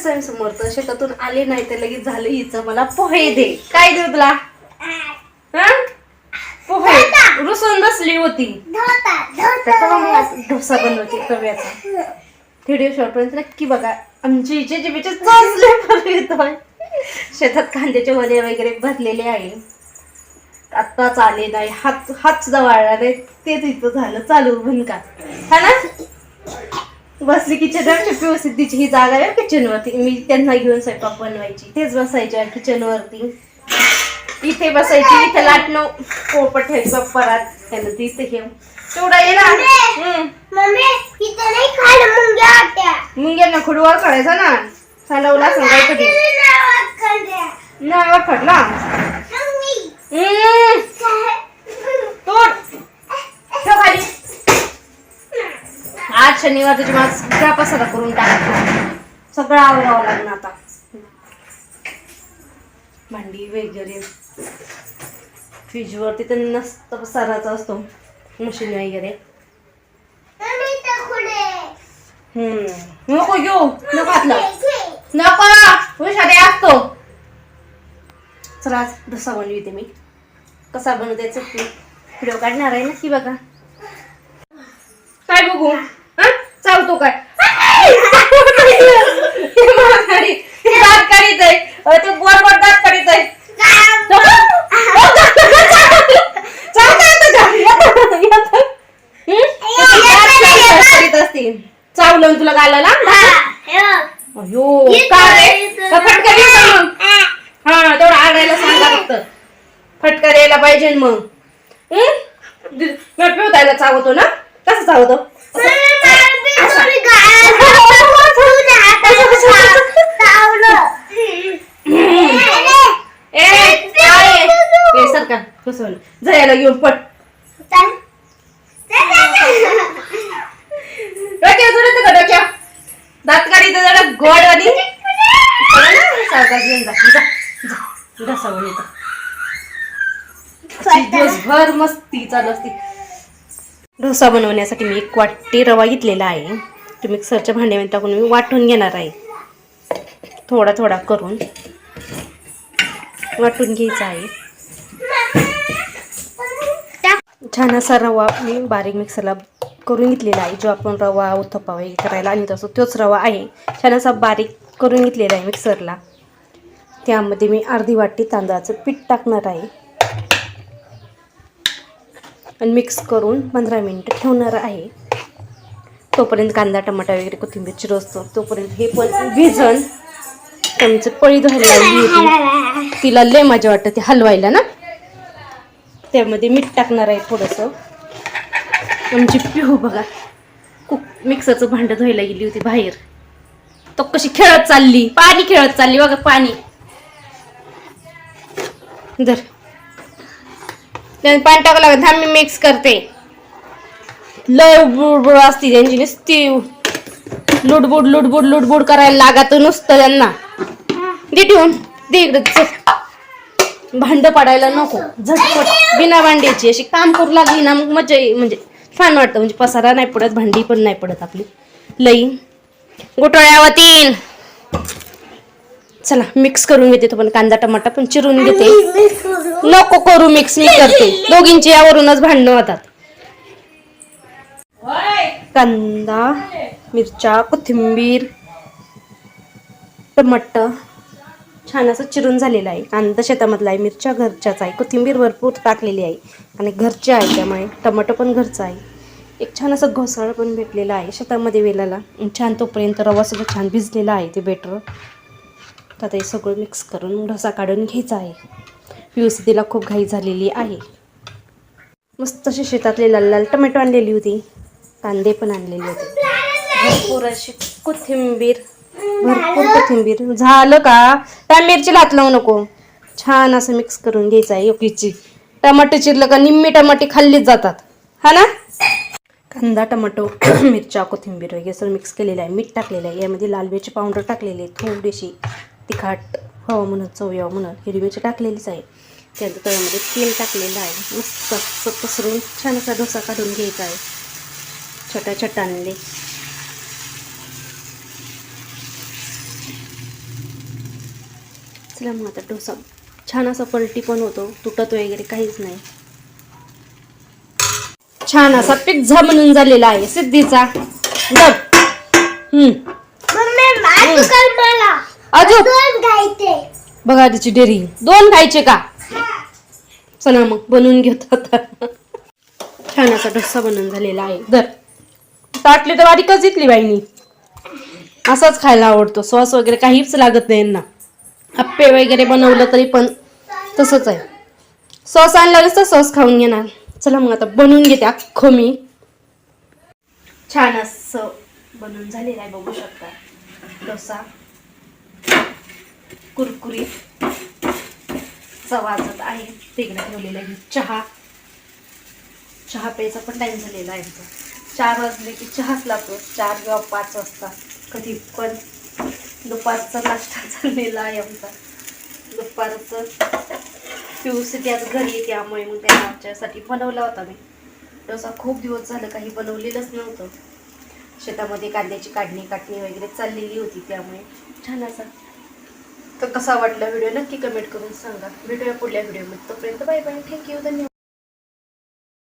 स्वामी समर्थ शेतातून आले नाही तर लगेच झालं हिचं. मला पोहे दे. काय देऊ तुला? हा? पोहे. रुसून बसली होती. डोसा बनवते रव्याचा. व्हिडिओ शॉर्टपर्यंत नक्की बघा. आमची इचे जिबीचे पण येतोय शेतात कांद्याचे वले वगैरे भरलेले आहे. आत्ताच आले नाही. हात हात सुद्धा वाळला नाही. तेच इथं झालं. चालू का? हा ना? बसली किचन व्यवस्थित तिची ही जागा आहे किचनवरती मी त्यांना घेऊन स्वयंपाक बनवायची. तेच बसायच्या किचनवरती इथे बसायची इथे लाटणं. पोपट ठेवायचं परात त्यानं तिथे घेऊ तेवढा ये ना. मुंग्यांना खुडवर काढायचा ना. सांडवला सांगायचं कधी. नाही खटला हम्म. शनिवार त्याची मला सगळा पसारा करून टाकतो. सगळं आवरावं लागणार आता. भांडी वगैरे. फ्रीजवर तिथे नसत पसाराचा असतो. मशीन वगैरे. हम्म. नको घेऊ. नको घातलं नको हुशारी असतो चला डोसा बनविते मी. कसा बनवते व्हिडिओ काढणार आहे ना की बघा. काय बघू? चावतो काय? दात काढीत आहे. ते दात काढीत चावलं तुला घालायला अयो का रे? का फटका हा. तेवढं आणायला सांगा फक्त. फटका द्यायला पाहिजे मग. हं? दि- मी पिवतायला चावतो ना? कसं चावतो? जायला घेऊन पट डोक्या जोडत का डोक्या दात काढी तर जरा गोड आणि सावकाश घेऊन जा जा जा. डसा दिवसभर मस्ती चालू असती. डोसा बनवण्यासाठी मी एक वाटी रवा घेतलेला आहे. तो मिक्सरच्या भांड्यामध्ये टाकून मी वाटून घेणार आहे. थोडा थोडा करून वाटून घ्यायचा आहे. छान असा रवा मी बारीक मिक्सरला करून घेतलेला आहे. जो आपण रवा उत्थप्पा वगैरे करायला आणि तसं तोच रवा आहे. छान असा बारीक करून घेतलेला आहे मिक्सरला. त्यामध्ये मी अर्धी वाटी तांदळाचं पीठ टाकणार आहे. आणि मिक्स करून पंधरा मिनटं ठेवणार आहे. तोपर्यंत कांदा टमाटा वगैरे कोथिंबीर चिरसतो तोपर्यंत हे पण भिजन त्यांचं पळी धुवायला लावली होती. तिला लय मजा वाटतं ते हलवायला ना. त्यामध्ये मीठ टाकणार आहे थोडंसं. आमची पिहू बघा कुक मिक्सरचं भांडं धुवायला गेली होती बाहेर. तो कशी खेळत चालली पाणी खेळत चालली बघा पाणी. दर त्याने पाणी टाकावं लागत थांब मी मिक्स करते. लय बुडबुड असती त्यांची नुसती. लुडबुड लुडबुड लुडबुड करायला लागत नुसतं त्यांना. दे ठेवून. दे इकडे भांड पडायला नको. झटपट. बिना भांड्याची अशी काम करू लागली ना मग मजा येईल. म्हणजे छान वाटतं. म्हणजे पसारा नाही पडत भांडी पण नाही पडत आपली. लई. गोटोळ्यावतीन चला मिक्स करून घेते तो पण कांदा टमाटा पण चिरून घेते. नको करू मिक्स मी करते. दोघींची यावरूनच भांडणं होतात. कांदा मिरच्या कोथिंबीर टमाट. छान असं चिरून झालेलं आहे. कांदा शेतामधला आहे मिरच्या घरच्याच आहे. कोथिंबीर भरपूर टाकलेली आहे. आणि घरचे आहे त्यामुळे टमाटो पण घरचं आहे. एक छान असं घोसाळ पण भेटलेला आहे शेतामध्ये वेलाला. छान तोपर्यंत रवा सुद्धा छान भिजलेला आहे ते बेटर तर ते सगळं मिक्स करून ढोसा काढून घ्यायचा आहे. पिवसतीला खूप घाई झालेली आहे. मस्त असे शेतातले लाल लाल टमॅटो आणलेली होती. कांदे पण आणलेले होते. भरपूर अशी कोथिंबीर भरपूर कोथिंबीर. झालं का? त्या मिरची हात लावू नको. छान असं मिक्स करून घ्यायचं आहे योकीची टमाटे चिरलं का निम्मी टमाटे खाल्लीच जातात. हा ना? कांदा टमाटो मिरच्या कोथिंबीर वगैरे सर मिक्स केलेलं आहे. मीठ टाकलेलं आहे. यामध्ये लाल मिरची पावडर टाकलेली आहे थोडीशी. तिखट हवं म्हणून चव यावं म्हणून. हिरवी मिरची टाकलेलीच आहे. त्यानंतर तव्यामध्ये तेल टाकलेलं आहे. मस्त असं पसरून छान असा डोसा काढून घ्यायचा आहे. छोट्या छोट्याने चला मग आता डोसा. छान असा पलटी पण होतो. तुटत वगैरे काहीच नाही. छान असा पिझ्झा बनून झालेला आहे. सिद्धीचा. अजून बघा तिची डेअरी दोन खायचे का? चला मग बनवून घेतो आता. छान असा डोसा बनवून झालेला आहे. दर. ताटली तर बारीकच घेतली बाईनी. असाच खायला आवडतो. सॉस वगैरे काहीच लागत नाही यांना. आप्पे वगैरे बनवलं तरी पण तसंच आहे. सॉस आणल्यावरच तर सॉस खाऊन घेणार. चला मग आता बनवून घेते अख्खं मी. छान असं बनवून झालेलं आहे बघू शकता. डोसा. कुरकुरीत चवाजत आहे. तिकडे ठेवलेला आहे. चहा. चहा प्यायचा पण टाईम झालेला आहे चार वाजले की चहाच लागतो चार किंवा पाच वाजता. कधी पण. दुपारचा नाश्ता चाललेला आहे आमचा. दुपारचं. पिऊसाठी आज घरी येते. त्यामुळे मग त्या आमच्यासाठी बनवला होता मी. डोसा खूप दिवस झालं काही बनवलेलंच नव्हतं. शेतामध्ये कांद्याची काढणी काटणी वगैरे चाललेली होती त्यामुळे. छान असा. तर कसा वाटला व्हिडिओ? नक्की कमेंट करून सांगा. भेटूया पुढल्या व्हिडिओमध्ये. तोपर्यंत बाय बाय. थँक्यू धन्यवाद.